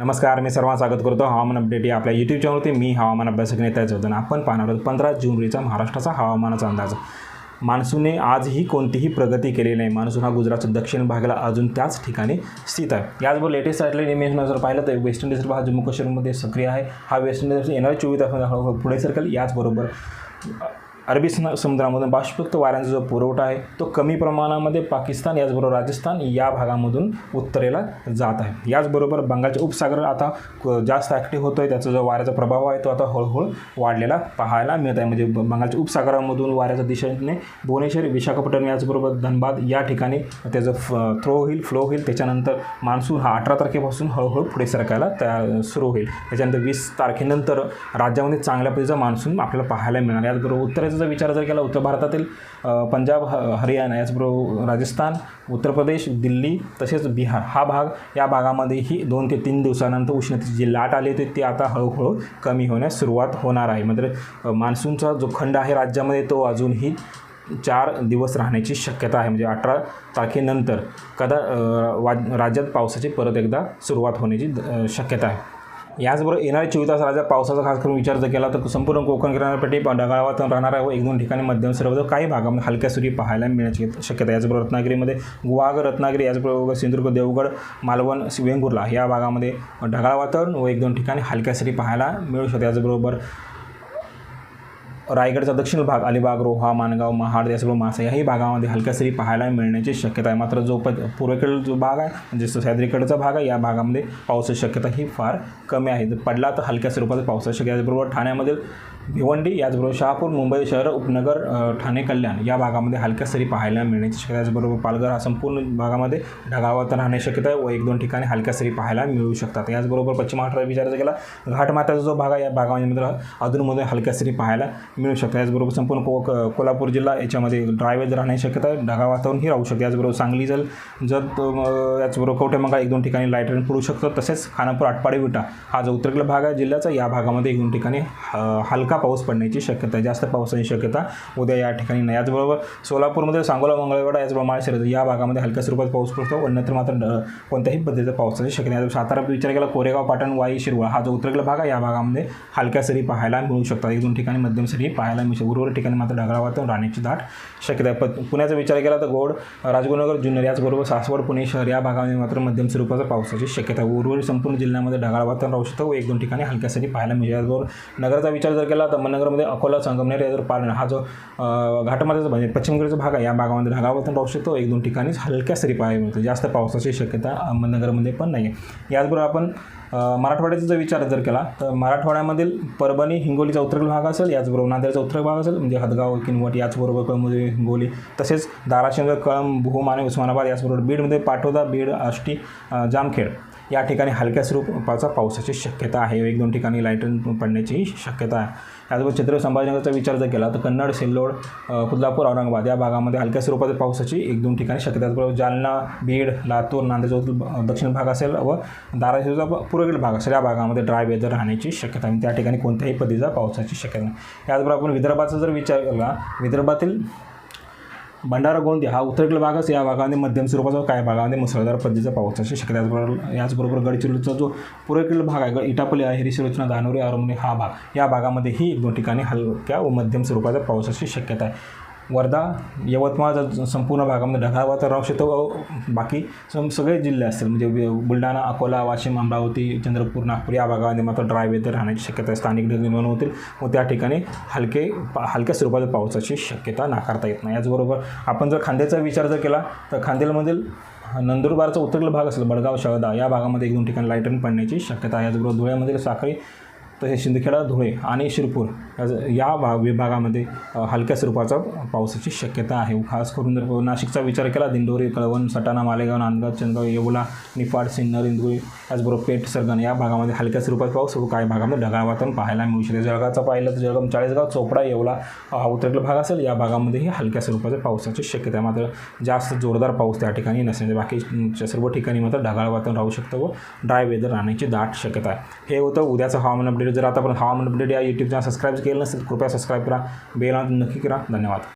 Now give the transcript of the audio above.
नमस्कार मी सर्वांना स्वागत करतो. हवामान अपडेट या आपल्या यूट्यूब चॅनलवरती मी हवामान अभ्यासक नेता चौधन आपण पाहणार आहोत पंधरा जून रोजीचा महाराष्ट्राचा हवामानाचा अंदाज. मान्सूनने आजही कोणतीही प्रगती केली नाही. मान्सून हा गुजरातच्या दक्षिण भागाला अजून त्याच ठिकाणी स्थित आहे. याचबरोबर लेटेस्ट आलेल्या इमेजनं जर पाहिलं तर वेस्ट इंडिज हा जम्मू काश्मीरमध्ये सक्रिय आहे. हा वेस्ट इंडिज येणाऱ्या चोवीस तासामध्ये हळूहळू पुढे सरकेल. याचबरोबर अरबी समुद्रामधून बाष्पयुक्त वाऱ्यांचा जो पुरवठा आहे तो कमी प्रमाणामध्ये पाकिस्तान याचबरोबर राजस्थान या भागामधून उत्तरेला जात आहे. याचबरोबर बंगालचे उपसागर आता क- जास्त ॲक्टिव्ह होतो आहे त्याचा जो वाऱ्याचा प्रभाव आहे तो आता हळूहळू वाढलेला पाहायला मिळत आहे. म्हणजे बंगालच्या उपसागरामधून वाऱ्याच्या दिशेने भुवनेश्वर विशाखापट्टणम याचबरोबर धनबाद या ठिकाणी त्याचं फ थ्रो होईल फ्लो होईल. त्याच्यानंतर मान्सून हा अठरा तारखेपासून हळूहळू पुढे सरकायला त्या सुरू होईल. त्याच्यानंतर वीस तारखेनंतर राज्यामध्ये चांगल्या पद्धतीचा मान्सून आपल्याला पाहायला मिळणार याचबरोबर उत्तरेचं जर विचार जर केला उत्तर भारतातील पंजाब ह हरियाणा याचबरोबर राजस्थान उत्तर प्रदेश दिल्ली तसेच बिहार हा भाग या भागामध्येही दोन ते तीन दिवसानंतर उष्णतेची जी लाट आली होती ती आता हळूहळू कमी होण्यास सुरुवात होणार आहे. म्हणजे मान्सूनचा जो खंड आहे राज्यामध्ये तो अजूनही चार दिवस राहण्याची शक्यता आहे. म्हणजे अठरा तारखेनंतर कदा वा राज्यात पावसाची परत एकदा सुरुवात होण्याची शक्यता आहे. याचबरोबर येणाऱ्या चोवीस तास राज्यात पावसाचा खास करून विचार जर केला तर संपूर्ण कोकण किनारपट्टी ढगाळ वातावरण राहणार आहे व एक दोन ठिकाणी मध्यम सर्व काही भागामध्ये हलक्या सुरी पाहायला मिळण्याची शक्यता आहे. याचबरोबर रत्नागिरीमध्ये गुहागर रत्नागिरी याचबरोबर सिंधुदुर्ग देवगड मालवण वेंगुर्ला या भागामध्ये ढगाळ वातावरण व एक दोन ठिकाणी हलक्या सरी पाहायला मिळू शकते याचबरोबर रायगडचा दक्षिण भाग अलिबाग रोहा मानगाव महाड याचबरोबर मासा याही भागामध्ये हलक्या सरी पाहायला मिळण्याची शक्यता आहे मात्र जो प पूर्वेकडील जो भाग आहे म्हणजे सह्याद्रीकडचा भाग आहे या भागामध्ये पावसाची शक्यता ही फार कमी आहे पडला तर हलक्या स्वरूपात पावसाची शक्यता आहे. ठाण्यामधील भिवंडी याचबरोबर शहापूर मुंबई शहर उपनगर ठाणे कल्याण या भागामध्ये हलक्या सरी पाहायला मिळण्याची शक्यता त्याचबरोबर पालघर हा संपूर्ण भागामध्ये ढगावात वातावरण राहण्याची शक्यता आहे. व एक दोन ठिकाणी हलक्या सरी पाहायला मिळू शकतात. याचबरोबर पश्चिम महाराष्ट्रात विचारायचा गेला घाटमाथ्याचा जो भाग आहे या भागामध्ये मित्र अधूनमधून हलक्या सरी पाहायला मिळू शकतात. याचबरोबर संपूर्ण को कोल्हापूर जिल्हा याच्यामध्ये ड्रायवेज राहण्याची शक्यता आहे. ढगाळ वातावरण ही राहू शकते. याचबरोबर सांगली जल जर याचबरोबर कवठेमंगा एक दोन ठिकाणी लाइट रेन पडू शकतो. तसेच खानापूर आटपाडी विटा हा जो उत्तरेकडला भाग आहे जिल्ह्याचा या भागामध्ये एक दोन ठिकाणी हलका पाऊस पडण्याची शक्यता आहे. जास्त पावसाची शक्यता उद्या या ठिकाणी नाही. याचबरोबर सोलापूरमध्ये सांगोला मंगळवेढा याचप्रमाणे शरद या भागामध्ये हलक्या स्वरूपात पाऊस पडतो. अन्यत्र मात्र कोणत्याही पद्धतीचा पावसाची शक्यता नाही. सातारा विचार केला कोरेगाव पाटण वाई शिरवळ हा जो उत्तरेकडील भाग आहे या भागामध्ये हलक्या सरी पाहायला मिळू शकतात. एक दोन ठिकाणी मध्यम सरी पाहायला मिळू उर्वर उर्वरित ठिकाणी मात्र ढगाळ वातावरण राहण्याची दाट शक्यता आहे. प पुण्याचा विचार केला तर गोड राजगुरुनगर जुन्नर याचबरोबर सासवड पुणे शहर या भागामध्ये मात्र मध्यम स्वरूपाचा पावसाची शक्यता उर्वरित संपूर्ण जिल्ह्यामध्ये ढगाळ वातावरण राहू शकतं व एक दोन ठिकाणी हलक्या सरी पाहायला मिळेल याचबरोबर नगरचा विचार जर केला तर अहमदनगरमध्ये अकोला संगमनेर याचबरोबर पालण हा जो घाटमाथ्याचा म्हणजे पश्चिमकडचा भाग आहे या भागामध्ये ढगाळ वातावरण राहू शकतो एक दोन ठिकाणीच हलक्या सरी पाहायला मिळतो जास्त पावसाची शक्यता मनगरमध्ये पण नाही आहे याचबरोबर आपण मराठवाड्याचा जर विचार जर केला तर मराठवाड्यामधील परभणी हिंगोलीचा उत्तरेकडील भाग असेल याचबरोबर नांदेडचा उत्तर भाग असेल म्हणजे हदगाव किनवट याचबरोबर कळमनुरी हिंगोली तसेच धाराशिव कळम भूम आणि उस्मानाबाद याचबरोबर बीडमध्ये पाटोदा बीड आष्टी जामखेड. या ठिकाणी हलक्या स्वरूपाचा पावसाची शक्यता आहे. एक दोन ठिकाणी लाईटन पडण्याची शक्यता आहे. त्याचबरोबर छत्रपती संभाजीनगरचा विचार जर केला तर कन्नड सिल्लोड कुल्हापूर कुदलापूर औरंगाबाद या भागामध्ये हलक्या स्वरूपाच्या पावसाची एक दोन ठिकाणी शक्यता त्याचबरोबर जालना बीड लातूर नांदेड दक्षिण भाग असेल व धाराशिवचा पूर्वेकडील भाग असेल. या भागामध्ये ड्राय वेदर राहण्याची शक्यता आहे. त्या ठिकाणी कोणत्याही पद्धतीचा पावसाची शक्यता नाही. त्याचबरोबर आपण विदर्भाचा जर विचार केला विदर्भातील भंडारा गोंदिया हा उत्तरेकडील भाग या भागामध्ये मध्यम स्वरूपाचा काय भागामध्ये मुसळधार पद्धतीचा पाऊस असू आहे. याचबरोबर याचबरोबर गडचिरोलीचा जो पूर्वेकडील भाग आहे ग- इटापल्ली आहे हिरिशिरोचना धानोरी अरमणी हा भाग या भागामध्येही एक दोन ठिकाणी हलक्या व मध्यम स्वरूपाच्या पावसाची शक्यता आहे वर्धा यवतमाळ संपूर्ण भागामध्ये म्हणजे ढगाळ वातावरण राहू शकतं. बाकी सम सगळे जिल्हे असतील म्हणजे बुलढाणा अकोला वाशिम अमरावती चंद्रपूर नागपूर या भागामध्ये मात्र ड्राय वेदर राहण्याची शक्यता आहे. स्थानिक ढग निर्माण होतील. व त्या ठिकाणी हलके पा- हलक्या स्वरूपाच्या पावसाची शक्यता नाकारता येत नाही. याचबरोबर आपण जर खांद्याचा विचार जर केला तर खांदेलमधील नंदुरबारचा उत्तरेकडील भाग असेल बडगाव शहदा या भागामध्ये एक दोन ठिकाणी लाईटन पडण्याची शक्यता आहे. याचबरोबर धुळ्यामधील साखळी तसेच शिंदखेडा धुळे आणि शिरपूर या- या भा विभागामध्ये हलक्या स्वरूपाचा पावसाची शक्यता आहे. खास करून जर नाशिकचा विचार केला दिंडोरी कळवण सटाणा मालेगाव नांदगाव चंदगाव येवला निफाड सिन्नर इंदुरी त्याचबरोबर पेठ सरगण या भागामध्ये हलक्या स्वरूपात पाऊस व काही भागामध्ये ढगाळ वातावरण पाहायला मिळू शकते. जळगावचा पाहिलं तर जळगाव चाळीसगाव चोपडा येवला हा भाग असेल या भागामध्येही हलक्या स्वरूपाच्या पावसाची शक्यता आहे. मात्र जास्त जोरदार पाऊस त्या ठिकाणी नसेल. म्हणजे बाकीच्या सर्व ठिकाणी मात्र ढगाळ वातावरण राहू शकतं व ड्राय वेदर राहण्याची दाट शक्यता आहे. हे होतं उद्याचं हवामान अपडेट जर आतापर्यंत हवामान अपडेट या यूट्यूब चॅनल सबस्क्राईब केलं नसेल कृपया सबस्क्राईब करा. बेल नक्की करा. धन्यवाद.